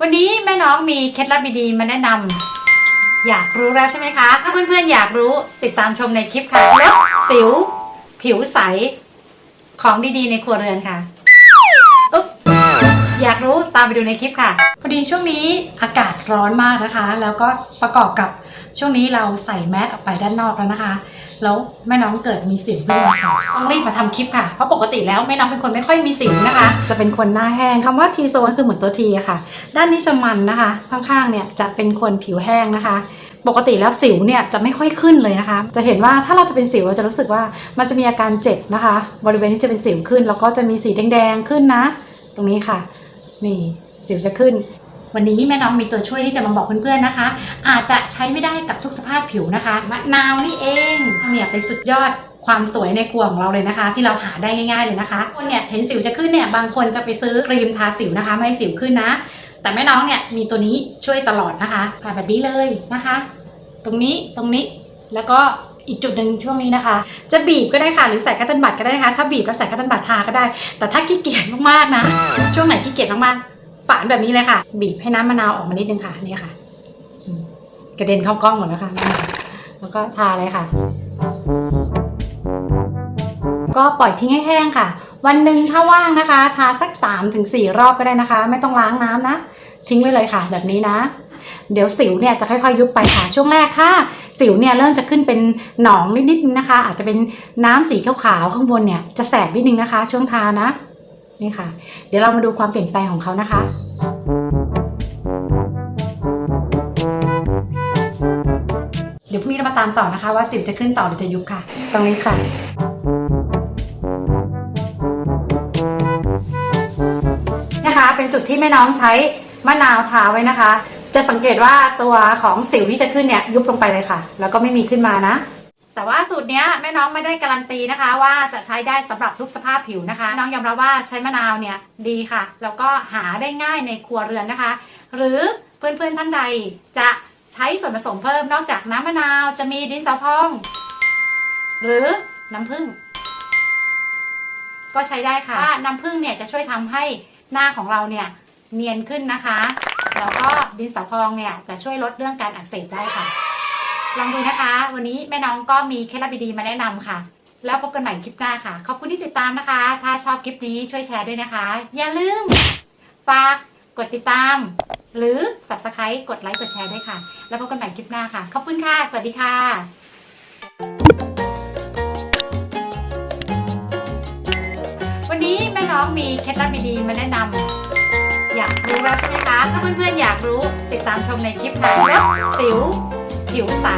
วันนี้แม่น้องมีเคล็ดลับดีๆมาแนะนำอยากรู้แล้วใช่ไหมคะ ถ้าเพื่อนๆอยากรู้ติดตามชมในคลิปค่ะลดสิว ผิวใส ของดีๆในครัวเรือนค่ะอุ๊บอยากรู้ตามไปดูในคลิปค่ะ พอดีช่วงนี้อากาศร้อนมากนะคะ แล้วก็ประกอบกับ ช่วงนี้เราใส่แมสออกไปด้านนอกแล้วนะคะ แล้วแม่น้องเกิดมีสิวขึ้นมาค่ะต้องรีบมาทำคลิปค่ะ เพราะปกติแล้วแม่น้องเป็นคนไม่ค่อยมีสิวนะคะ จะเป็นคนหน้าแห้งคำว่าทีโซนคือเหมือนตัวทีอะค่ะ ด้านนี้จะมันนะคะ ข้างๆเนี่ยจะเป็นคนผิวแห้งนะคะปกติแล้วสิวเนี่ยจะไม่ค่อยขึ้นเลยนะคะ จะเห็นว่าถ้าเราจะเป็นสิวเราจะรู้สึกว่ามันจะมีอาการเจ็บนะคะ บริเวณที่จะเป็นสิวขึ้น แล้วก็จะมีสีแดงๆขึ้นนะ ตรงนี้ค่ะ นี่สิวจะขึ้น วันนี้แม่น้องมีตัวช่วยที่จะมาบอกเพื่อนๆนะคะ อาจจะใช้ไม่ได้กับทุกสภาพผิวนะคะมะนาวนี่เองเนี่ยเป็นสุดยอดความสวยในครัวของเราเลยนะคะ ที่เราหาได้ง่าย ๆเลยนะคะ คนเนี่ยเห็นสิวจะขึ้นเนี่ยบางคนจะไปซื้อครีมทาสิวนะคะ ไม่ให้สิวขึ้นนะ แต่แม่น้องเนี่ยมีตัวนี้ช่วยตลอดนะคะทาแบบนี้เลยนะคะ ตรงนี้ตรงนี้แล้วก็อีกจุดหนึ่งช่วงนี้นะคะ จะบีบก็ได้ค่ะหรือใส่คัตเติลบัตก็ได้นะคะถ้าบีบแล้วใส่คัตเติลบัตทาก็ได้ แต่ถ้าขี้เกียจมากๆนะ ช่วงไหนขี้เกียจมากๆ ฝานแบบนี้เลยค่ะ บีบให้น้ำมะนาวออกมานิดนึงค่ะนี่ค่ะ กระเด็นเข้ากล้องหมดแล้วค่ะแล้วก็ทาเลยค่ะ ก็ปล่อยทิ้งให้แห้งค่ะ วันหนึ่งถ้าว่างนะคะ ทาสัก3-4ถึงรอบก็ได้นะคะ ไม่ต้องล้างน้ำนะ ทิ้งไว้เลยค่ะ แบบนี้นะ เดี๋ยวสิวเนี่ยจะค่อยๆ ยุบไปค่ะ ช่วงแรกถ้าสิวเนี่ยเริ่มจะขึ้นเป็นหนองนิดๆนึงนะคะ อาจจะเป็นน้ำสีขาวๆข้างบนเนี่ยจะแสบนิดนึงนะคะ ช่วงทานะ นี่ค่ะ เดี๋ยวเรามาดูความเปลี่ยนแปลงของเขานะคะเดี๋ยวพรุ่งนี้เรามาตามต่อนะคะว่าสิวจะขึ้นต่อหรือจะยุบค่ะ ตรงนี้ค่ะ นะคะเป็นจุดที่แม่น้องใช้มะนาวทาไว้นะคะ จะสังเกตว่าตัวของสิวที่จะขึ้นเนี่ยยุบลงไปเลยค่ะ แล้วก็ไม่มีขึ้นมานะ แต่ว่าสูตรเนี้ยแม่น้องไม่ได้การันตีนะคะ ว่าจะใช้ได้สำหรับทุกสภาพผิวนะคะ น้องยอมรับว่าใช้มะนาวเนี่ยดีค่ะ แล้วก็หาได้ง่ายในครัวเรือนนะคะ หรือเพื่อนๆท่านใดจะใช้ส่วนผสมเพิ่มนอกจากน้ำมะนาวจะมีดินสอพอง หรือน้ำผึ้งก็ใช้ได้ค่ะว่าน้ำผึ้งเนี่ยจะช่วยทำให้หน้าของเราเนี่ยเนียนขึ้นนะคะ แล้วก็ดินสอพองเนี่ยจะช่วยลดเรื่องการอักเสบได้ค่ะ ลองดูนะคะ วันนี้แม่น้องก็มีเคล็ดลับดีๆมาแนะนำค่ะ แล้วพบกันใหม่คลิปหน้าค่ะ ขอบคุณที่ติดตามนะคะ ถ้าชอบคลิปนี้ช่วยแชร์ด้วยนะคะ อย่าลืม ฝากกดติดตาม หรือ subscribe กดไลค์กดแชร์ด้วยค่ะ แล้วพบกันใหม่คลิปหน้าค่ะ ขอบคุณค่ะ สวัสดีค่ะวันนี้แม่น้องมีเคล็ดลับดีๆมาแนะนำอยากรู้แล้วใช่ไหมคะ ถ้าเพื่อนๆอยากรู้ติดตามชมในคลิปค่ะลดสิว ผิวใส